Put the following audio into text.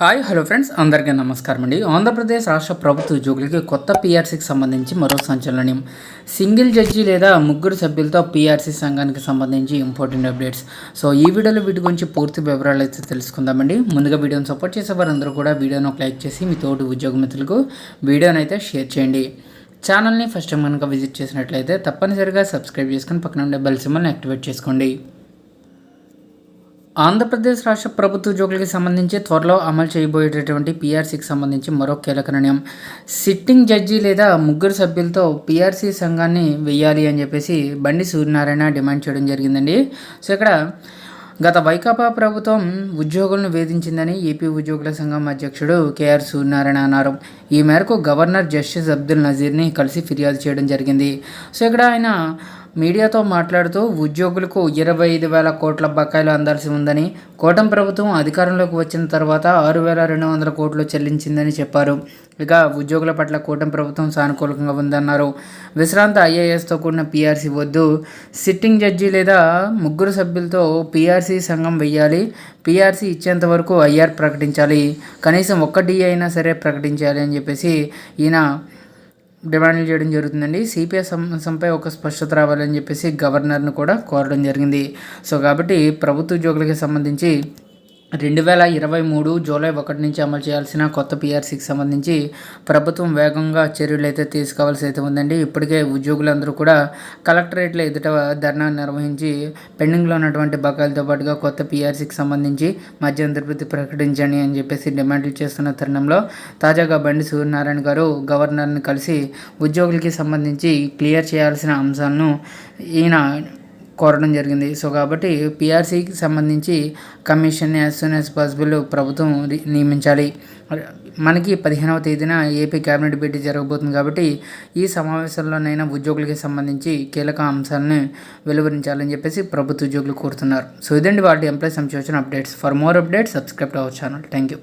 Hi hello friends. అందరికీ నమస్కారం అండి. ఆంధ్రప్రదేశ్ రాష్ట్ర ప్రభుత్వ ఉద్యోగులకి కొత్త పీఆర్సీకి సంబంధించి మరో సంచలనం. సింగిల్ జడ్జి లేదా ముగ్గురు సభ్యులతో పీఆర్సీ సంఘానికి సంబంధించి ఇంపార్టెంట్ అప్డేట్స్ సో ఈ వీడియోలో వీటి గురించి పూర్తి వివరాలు అయితే తెలుసుకుందామండి. ముందుగా వీడియోని సపోర్ట్ చేసే వారందరూ కూడా వీడియోను ఒక లైక్ చేసి మీ తోటి ఉద్యోగ మిత్రులకు వీడియోని అయితే షేర్ చేయండి. ఛానల్ని ఫస్ట్ టైం కనుక విజిట్ చేసినట్లయితే తప్పనిసరిగా సబ్స్క్రైబ్ చేసుకొని పక్కన ఉండే బెల్ సింబల్ని యాక్టివేట్ చేసుకోండి. ఆంధ్రప్రదేశ్ రాష్ట్ర ప్రభుత్వ ఉద్యోగులకు సంబంధించి త్వరలో అమలు చేయబోయేటటువంటి పీఆర్సీకి సంబంధించి మరో కీలక నిర్ణయం. సిట్టింగ్ జడ్జి లేదా ముగ్గురు సభ్యులతో పీఆర్సీ సంఘాన్ని వెయ్యాలి అని చెప్పేసి బండి సూర్యనారాయణ డిమాండ్ చేయడం జరిగిందండి. సో ఇక్కడ గత వైకాపా ప్రభుత్వం ఉద్యోగులను వేధించిందని ఏపీ ఉద్యోగుల సంఘం అధ్యక్షుడు కేఆర్ సూర్యనారాయణ అన్నారు. ఈ మేరకు గవర్నర్ జస్టిస్ అబ్దుల్ నజీర్ని కలిసి ఫిర్యాదు చేయడం జరిగింది. సో ఇక్కడ ఆయన మీడియాతో మాట్లాడుతూ ఉద్యోగులకు ఇరవై ఐదు వేల కోట్ల బకాయిలు అందాల్సి ఉందని కూటమి ప్రభుత్వం అధికారంలోకి వచ్చిన తర్వాత ఆరు వేల రెండు వందల కోట్లు చెల్లించిందని చెప్పారు. ఇక ఉద్యోగుల పట్ల కూటమి ప్రభుత్వం సానుకూలంగా ఉందన్నారు. విశ్రాంత ఐఏఎస్తో కూడిన పీఆర్సీ వద్దు. సిట్టింగ్ జడ్జి లేదా ముగ్గురు సభ్యులతో పీఆర్సీ సంఘం వెయ్యాలి. పీఆర్సీ ఇచ్చేంత వరకు ఐఆర్ ప్రకటించాలి. కనీసం ఒక్క డీ అయినా సరే ప్రకటించాలి అని చెప్పేసి ఈయన డిమాండ్లు చేయడం జరుగుతుందండి. సిపిఎస్ అంశంపై ఒక స్పష్టత రావాలని చెప్పేసి గవర్నర్ను కూడా కోరడం జరిగింది. సో కాబట్టి ప్రభుత్వ ఉద్యోగులకి సంబంధించి రెండు వేల ఇరవై మూడు జూలై ఒకటి నుంచి అమలు చేయాల్సిన కొత్త పిఆర్సీకి సంబంధించి ప్రభుత్వం వేగంగా చర్యలు అయితే తీసుకోవాల్సి అయితే ఉందండి. ఇప్పటికే ఉద్యోగులందరూ కూడా కలెక్టరేట్ల ఎదుట ధర్నా నిర్వహించి పెండింగ్లో ఉన్నటువంటి బకాయిలతో పాటుగా కొత్త పిఆర్సీకి సంబంధించి మధ్యంతర్భృతి ప్రకటించండి అని చెప్పేసి డిమాండ్లు చేస్తున్న తరుణంలో తాజాగా బండి సూర్యనారాయణ గారు గవర్నర్ని కలిసి ఉద్యోగులకి సంబంధించి క్లియర్ చేయాల్సిన అంశాలను ఈయన కోరడం జరిగింది. సో కాబట్టి పిఆర్సీకి సంబంధించి commission as soon as possible ప్రభుత్వం నియమించాలి. మనకి పదిహేనవ తేదీన ఏపీ కేబినెట్ భేటీ జరగబోతుంది కాబట్టి ఈ సమావేశంలోనైనా ఉద్యోగులకి సంబంధించి కీలక అంశాలను వెలువరించాలని చెప్పేసి ప్రభుత్వ ఉద్యోగులు కోరుతున్నారు. సో ఇదండి వాటి ఎంప్లాయీ సంబంధించిన updates. For more updates subscribe our channel. Thank you